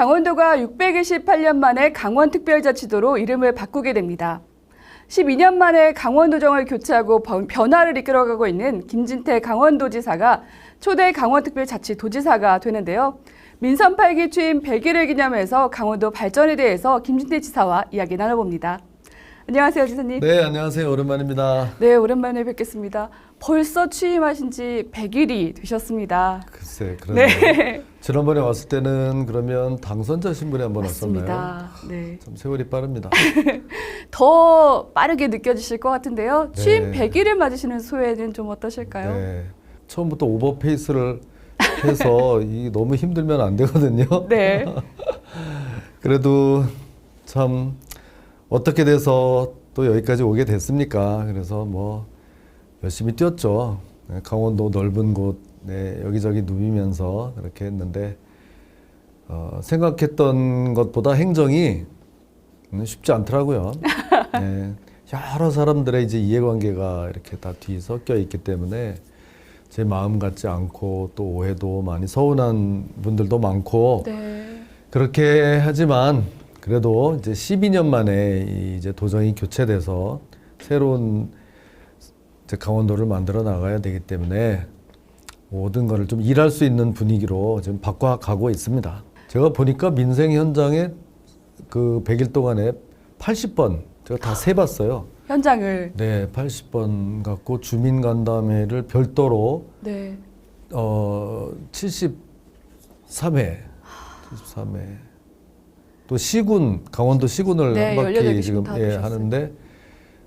강원도가 628년 만에 강원특별자치도로 이름을 바꾸게 됩니다. 12년 만에 강원도정을 교체하고 번- 변화를 이끌어가고 있는 김진태 강원도지사가 초대 강원특별자치도지사가 되는데요. 민선 8기 취임 100일을 기념해서 강원도 발전에 대해서 김진태 지사와 이야기 나눠봅니다. 안녕하세요, 지사님. 네, 안녕하세요. 오랜만입니다. 네, 오랜만에 뵙겠습니다. 벌써 취임하신 지 100일이 되셨습니다. 글쎄, 그런데 네, 지난번에 왔을 때는 그러면 당선자 신분에 한번 왔었나요? 맞습니다. 네. 참 세월이 빠릅니다. 더 빠르게 느껴지실 것 같은데요. 취임 네. 100일을 맞으시는 소회는 좀 어떠실까요? 네. 처음부터 오버페이스를 해서 이 너무 힘들면 안 되거든요. 네. 그래도 참 어떻게 돼서 또 여기까지 오게 됐습니까? 그래서 뭐 열심히 뛰었죠. 네, 강원도 넓은 곳, 네, 여기저기 누비면서 그렇게 했는데 어, 생각했던 것보다 행정이 음, 쉽지 않더라고요. 네, 여러 사람들의 이제 이해관계가 이렇게 다 뒤섞여 있기 때문에 제 마음 같지 않고 또 오해도 많이 서운한 분들도 많고 네. 그렇게 하지만 그래도 이제 12년 만에 이 이제 도정이 교체돼서 새로운 이제 강원도를 만들어 나가야 되기 때문에 모든 거를 좀 일할 수 있는 분위기로 지금 바꿔가고 있습니다. 제가 보니까 민생 현장에 그 100일 동안에 80번 제가 다 세봤어요. 현장을 네, 80번 갖고 주민 간담회를 별도로 네. 어 73회 73회 또 시군 강원도 시군을 네, 한 18개 바퀴 시군 지금 다 예. 하는데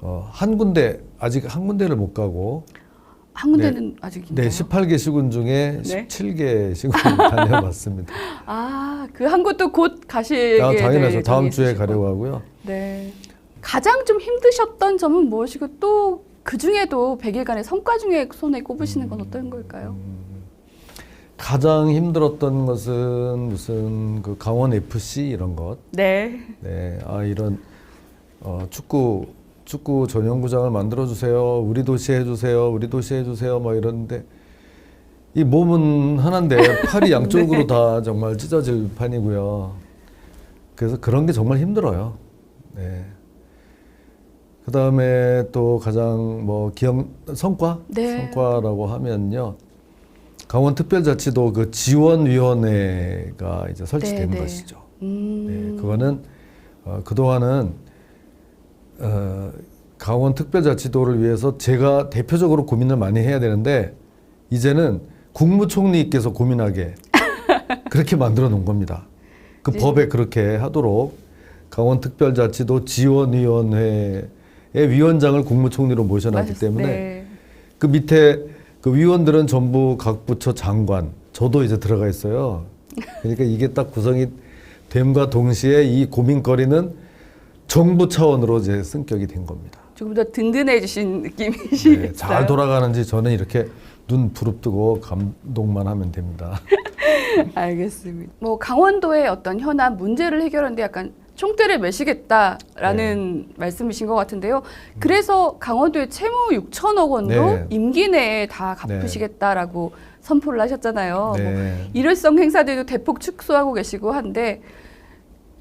어, 한 군데 아직 한 군데를 못 가고 한 군데는 아직인가요? 네 18개 시군 중에 네. 17개 시군을 다녀봤습니다. 아, 그 한 곳도 곧 가시게 아, 당연하죠. 될 다음 주에 있으실 가려고 것 하고요. 네. 가장 좀 힘드셨던 점은 무엇이고 또 그 중에도 100일간의 성과 중에 손에 꼽으시는 건 어떤 걸까요? 가장 힘들었던 것은 무슨 그 강원 FC 이런 것. 네. 네, 아 이런 어, 축구 축구 전용구장을 만들어 주세요. 우리 도시에 해주세요. 우리 도시에 해주세요. 뭐 이러는데 이 몸은 하나인데 팔이 양쪽으로 네. 다 정말 찢어질 판이고요. 그래서 그런 게 정말 힘들어요. 네. 그 다음에 또 가장 뭐 기억 성과 네. 성과라고 하면요. 강원특별자치도 그 지원위원회가 이제 설치된 네, 네. 것이죠. 음. 네, 그거는 어, 그동안은 어, 강원 특별자치도를 위해서 제가 대표적으로 고민을 많이 해야 되는데 이제는 국무총리께서 고민하게 그렇게 만들어 놓은 겁니다. 그 네. 법에 그렇게 하도록 강원 특별자치도 지원위원회의 위원장을 국무총리로 모셔놨기 맞았- 때문에 네. 그 밑에 그 위원들은 전부 각 부처 장관, 저도 이제 들어가 있어요. 그러니까 이게 딱 구성이 됨과 동시에 이 고민거리는 정부 차원으로 이제 승격이 된 겁니다. 조금 더 든든해지신 느낌이시겠어요. 네, 잘 돌아가는지 저는 이렇게 눈 부릅뜨고 감동만 하면 됩니다. 알겠습니다. 뭐 강원도의 어떤 현안 문제를 해결하는데 약간 총대를 매시겠다라는 네. 말씀이신 것 같은데요. 그래서 강원도의 채무 6천억 원도 네. 임기 내에 다 갚으시겠다라고 선포를 하셨잖아요. 뭐 네. 일회성 행사들도 대폭 축소하고 계시고 한데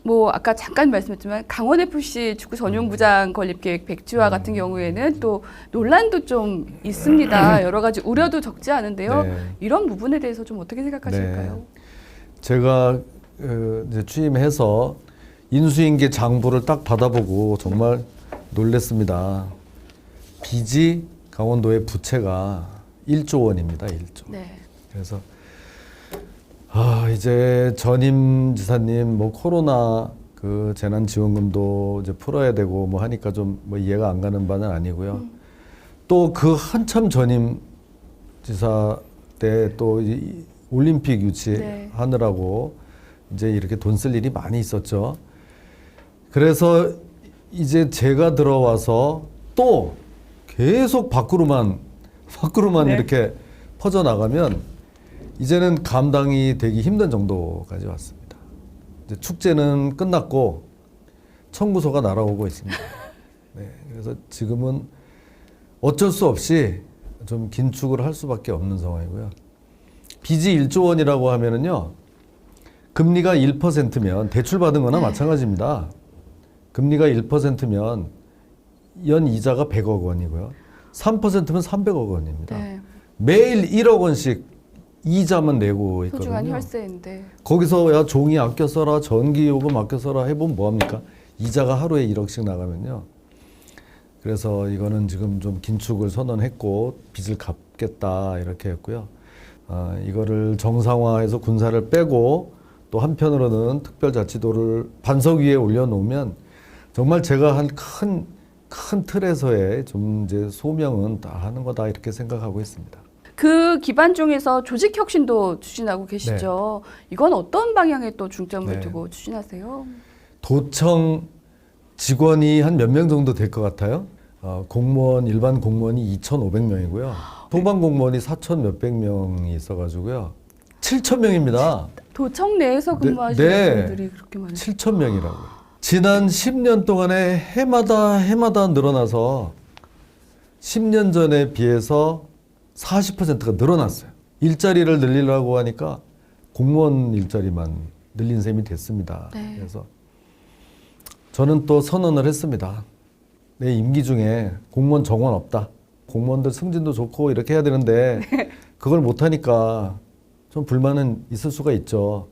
뭐 아까 잠깐 말씀했지만 강원 FC 축구 전용 구장 건립 계획 백지화 같은 경우에는 또 논란도 좀 있습니다. 여러 가지 우려도 적지 않은데요. 네. 이런 부분에 대해서 좀 어떻게 생각하실까요? 제가 어, 이제 취임해서 인수인계 장부를 딱 받아보고 정말 놀랬습니다. 빚이 강원도의 부채가 1조 원입니다. 1조. 네. 그래서 아 이제 전임 지사님 뭐 코로나 그 재난 지원금도 이제 풀어야 되고 뭐 하니까 좀 뭐 이해가 안 가는 바는 아니고요. 또그 한참 전임 지사 때 또 올림픽 네. 유치하느라고 이제 이렇게 돈 쓸 일이 많이 있었죠. 그래서 이제 제가 들어와서 또 계속 밖으로만 밖으로만 네. 이렇게 퍼져 나가면 이제는 감당이 되기 힘든 정도까지 왔습니다. 축제는 끝났고 청구서가 날아오고 있습니다. 네, 그래서 지금은 어쩔 수 없이 좀 긴축을 할 수밖에 없는 상황이고요. 빚이 1조 원이라고 하면은요. 금리가 1%면 대출 받은 거나 네. 마찬가지입니다. 금리가 1%면 연 이자가 100억 원이고요. 3%면 300억 원입니다. 네. 매일 1억 원씩 이자만 내고 있거든요. 소중한 혈세인데. 거기서 야 종이 아껴 써라 전기 요금 아껴 써라 해보면 뭐 합니까 이자가 하루에 1억씩 나가면요 그래서 이거는 지금 좀 긴축을 선언했고 빚을 갚겠다 이렇게 했고요 아, 이거를 정상화해서 군사를 빼고 또 한편으로는 특별자치도를 반석 위에 올려놓으면 정말 제가 한 큰 큰 틀에서의 좀 이제 소명은 다 하는 거다 이렇게 생각하고 있습니다. 그 기반 중에서 조직 혁신도 추진하고 계시죠. 이건 어떤 방향에 또 중점을 네. 두고 추진하세요? 도청 직원이 한 몇 명 정도 될 것 같아요? 어, 공무원 일반 공무원이 2,500명이고요. 소방 공무원이 4천 몇백 명이 있어가지고요. 7천 명입니다. 도청 내에서 네, 근무하시는 네. 분들이 그렇게 많으요 7천 명이라고요. 지난 10년 동안에 해마다 해마다 늘어나서 10년 전에 비해서 40%가 늘어났어요. 일자리를 늘리려고 하니까 공무원 일자리만 늘린 셈이 됐습니다. 네. 그래서 저는 또 선언을 했습니다. 내 임기 중에 공무원 정원 없다. 공무원들 승진도 좋고 이렇게 해야 되는데 그걸 못하니까 좀 불만은 있을 수가 있죠.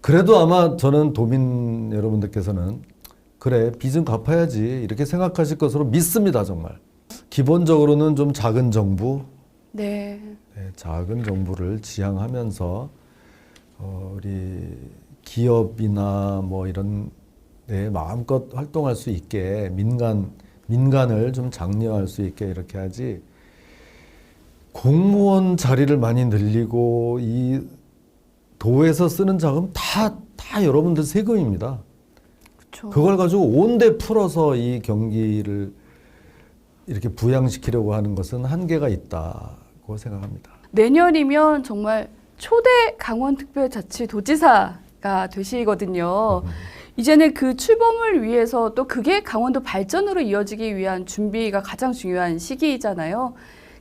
그래도 아마 저는 도민 여러분들께서는 그래 빚은 갚아야지 이렇게 생각하실 것으로 믿습니다 정말. 기본적으로는 좀 작은 정부, 네. 네, 작은 정부를 지향하면서 어, 우리 기업이나 뭐 이런 데 마음껏 활동할 수 있게 민간 민간을 좀 장려할 수 있게 이렇게 하지 공무원 자리를 많이 늘리고 이 도에서 쓰는 자금 다 다 여러분들 세금입니다. 그렇죠. 그걸 가지고 온데 풀어서 이 경기를 이렇게 부양시키려고 하는 것은 한계가 있다고 생각합니다. 내년이면 정말 초대 강원특별자치도지사가 되시거든요. 이제는 그 출범을 위해서 또 그게 강원도 발전으로 이어지기 위한 준비가 가장 중요한 시기이잖아요.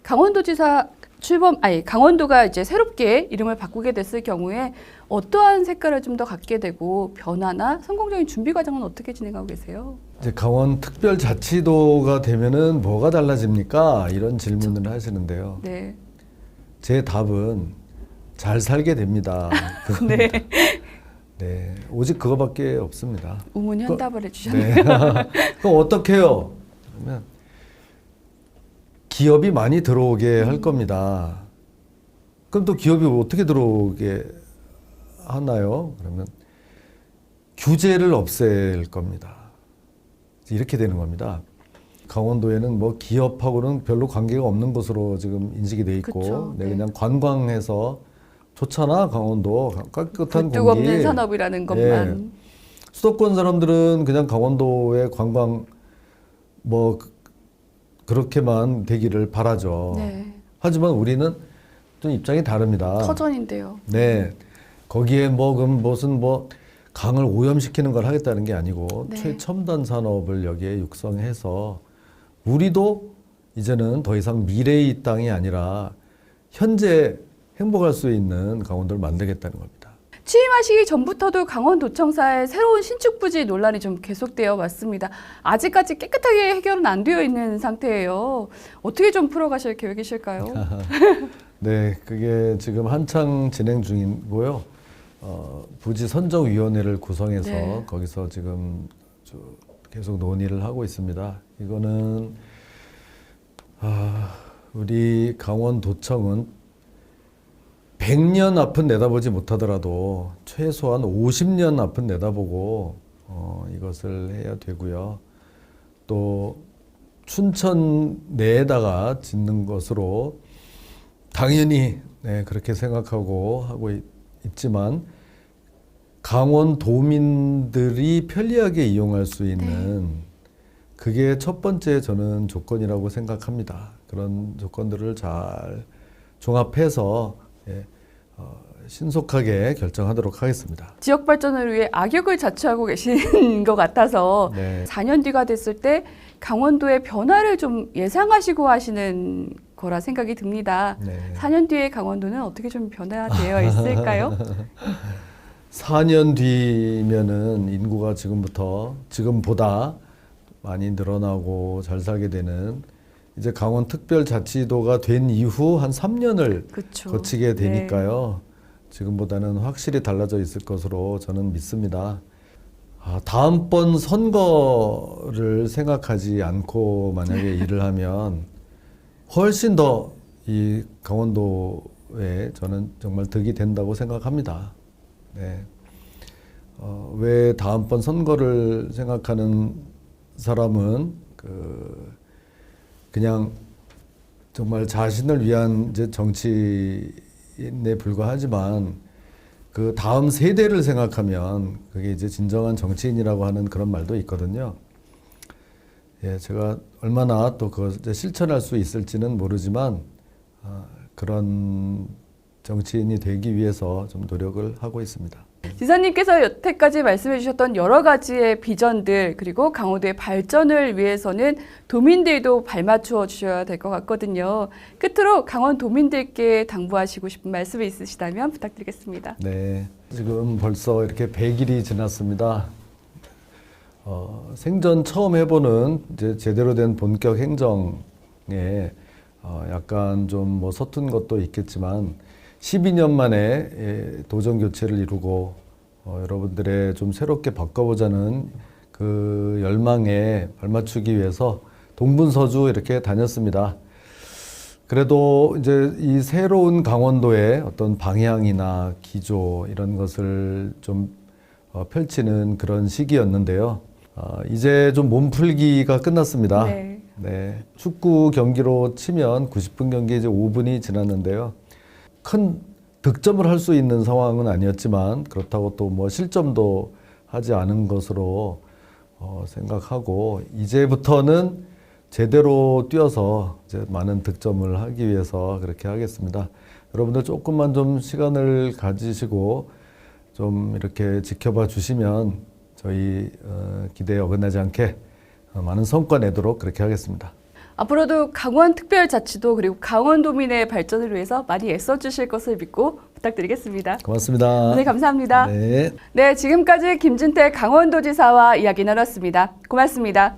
강원도지사 출범, 아니 강원도가 이제 새롭게 이름을 바꾸게 됐을 경우에 어떠한 색깔을 좀 더 갖게 되고 변화나 성공적인 준비 과정은 어떻게 진행하고 계세요? 이제 강원 특별자치도가 되면은 뭐가 달라집니까? 이런 질문을 하시는데요. 네. 제 답은 잘 살게 됩니다. 네. 네, 오직 그거밖에 없습니다. 우문 현답을 해주셨네요. 네. 그럼 어떻게 해요? 그러면 기업이 많이 들어오게 할 겁니다. 그럼 또 기업이 어떻게 들어오게 하나요? 그러면 규제를 없앨 겁니다. 이렇게 되는 겁니다. 강원도에는 뭐 기업하고는 별로 관계가 없는 것으로 지금 인식이 돼 있고, 그쵸, 네, 네. 그냥 관광해서 좋잖아 강원도 깨끗한 굴뚝 공기. 없는 산업이라는 것만. 수도권 사람들은 그냥 강원도의 관광 뭐 그- 그렇게만 되기를 바라죠. 네. 하지만 우리는 좀 입장이 다릅니다. 터전인데요. 네. 거기에 뭐 그럼 무슨 뭐 강을 오염시키는 걸 하겠다는 게 아니고 네. 최첨단 산업을 여기에 육성해서 우리도 이제는 더 이상 미래의 땅이 아니라 현재 행복할 수 있는 강원도를 만들겠다는 겁니다. 취임하시기 전부터도 강원도청사의 새로운 신축 부지 논란이 좀 계속되어 왔습니다. 아직까지 깨끗하게 해결은 안 되어 있는 상태예요. 어떻게 좀 풀어가실 계획이실까요? 네, 그게 지금 한창 진행 중이고요. 어, 부지 선정위원회를 구성해서 네. 거기서 지금 저 계속 논의를 하고 있습니다. 이거는 아, 우리 강원도청은 100년 앞은 내다보지 못하더라도 최소한 50년 앞은 내다보고 어, 이것을 해야 되고요. 또 춘천 내에다가 짓는 것으로 당연히 네, 그렇게 생각하고 하고 있, 있지만 강원 도민들이 편리하게 이용할 수 있는 그게 첫 번째 저는 조건이라고 생각합니다. 그런 조건들을 잘 종합해서 예, 어, 신속하게 결정하도록 하겠습니다. 지역 발전을 위해 악역을 자처하고 계신 것 같아서 네. 4년 뒤가 됐을 때 강원도의 변화를 좀 예상하시고 하시는 거라 생각이 듭니다. 네. 4년 뒤에 강원도는 어떻게 좀 변화되어 있을까요? 4년 뒤면은 인구가 지금부터 지금보다 많이 늘어나고 잘 살게 되는 이제 강원 특별자치도가 된 이후 한 3년을 그렇죠. 거치게 되니까요. 지금보다는 확실히 달라져 있을 것으로 저는 믿습니다. 아, 다음번 선거를 생각하지 않고 만약에 일을 하면 훨씬 더 이 강원도에 저는 정말 득이 된다고 생각합니다. 네. 어, 왜 다음번 선거를 생각하는 사람은 그 그냥 정말 자신을 위한 정치인에 불과하지만 그 다음 세대를 생각하면 그게 이제 진정한 정치인이라고 하는 그런 말도 있거든요. 예, 제가 얼마나 또 이제 실천할 수 있을지는 모르지만 아, 그런 정치인이 되기 위해서 좀 노력을 하고 있습니다. 지사님께서 여태까지 말씀해 주셨던 여러 가지의 비전들 그리고 강원도의 발전을 위해서는 도민들도 발맞추어 주셔야 될 것 같거든요. 끝으로 강원 도민들께 당부하시고 싶은 말씀이 있으시다면 부탁드리겠습니다. 네, 지금 벌써 이렇게 100일이 지났습니다. 어, 생전 처음 해보는 이제 제대로 된 본격 행정에 어, 약간 좀 뭐 서툰 것도 있겠지만 12년 만에 예, 도정 교체를 이루고 어, 여러분들의 좀 새롭게 바꿔보자는 그 열망에 발맞추기 위해서 동분서주 이렇게 다녔습니다. 그래도 이제 이 새로운 강원도의 어떤 방향이나 기조 이런 것을 좀 어, 펼치는 그런 시기였는데요. 어, 이제 좀 몸풀기가 끝났습니다. 네. 네. 축구 경기로 치면 90분 경기 이제 5분이 지났는데요. 큰 득점을 할 수 있는 상황은 아니었지만 그렇다고 또 뭐 실점도 하지 않은 것으로 어, 생각하고 이제부터는 제대로 뛰어서 이제 많은 득점을 하기 위해서 그렇게 하겠습니다. 여러분들 조금만 좀 시간을 가지시고 좀 이렇게 지켜봐 주시면 저희 어, 기대에 어긋나지 않게 어, 많은 성과 내도록 그렇게 하겠습니다. 앞으로도 강원특별자치도 그리고 강원도민의 발전을 위해서 많이 애써주실 것을 믿고 부탁드리겠습니다. 고맙습니다. 오늘 감사합니다. 네. 네, 지금까지 김진태 강원도지사와 이야기 나눴습니다. 고맙습니다.